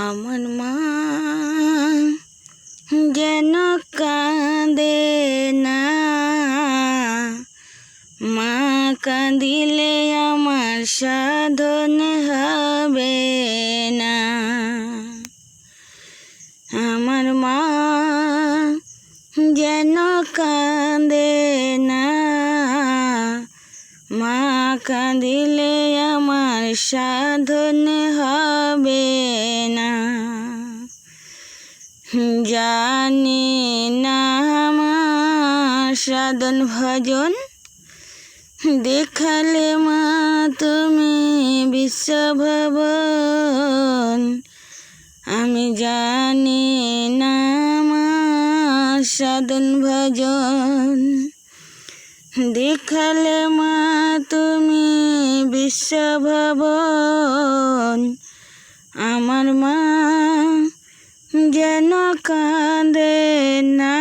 আমার মা যেন কাঁদে না মা কাঁদিলে আমার সাধন হবে না আমার মা যেন কাঁদে না মা কাঁদিলে আমার সাধন হবে না জানি না আমার সাধন ভজন। দেখালে মা তুমি বিশ্বভবন। আমি জানি না সাধন ভজন। দেখালে মা তুমি বিশ্বভবন। আমার মা যেন কাঁদে না।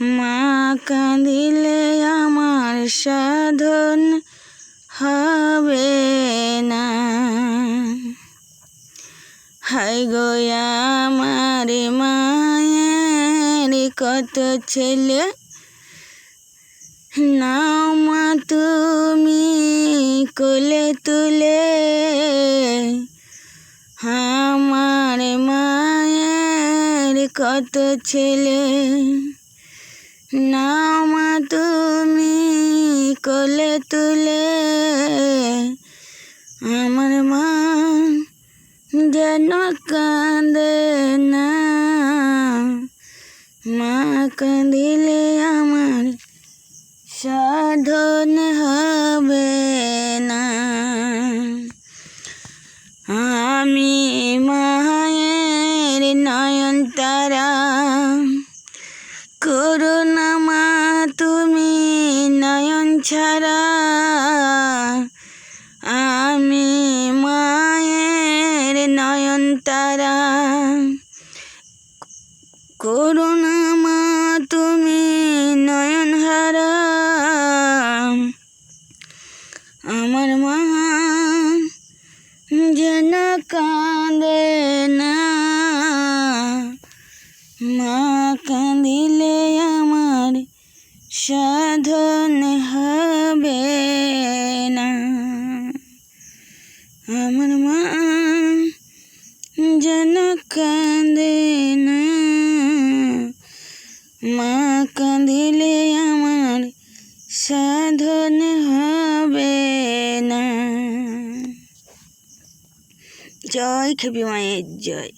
মা কাঁদিলে আমার সাধন হবে না। হাই গো আমার মায়ের কত ছেলে। নাও মা, তুমি কোলে তুলে কত ছেলে? নাও মা তুমি কোলে তুলে আমার মা যেন কাঁদে না। মা কাঁদিলে আমার সাধন হবে। তারা। করুণা মা, তুমি নয়ন ছাড়া। আমি মায়ের নয়ন তারা। করুণা মা, তুমি নয়ন হারা। আমার মা যেন কাঁদে না। আমার মা যেন কাঁদে না মা কাঁদিলে আমার সাধন হবে না জয় খেপি মায়ের জয়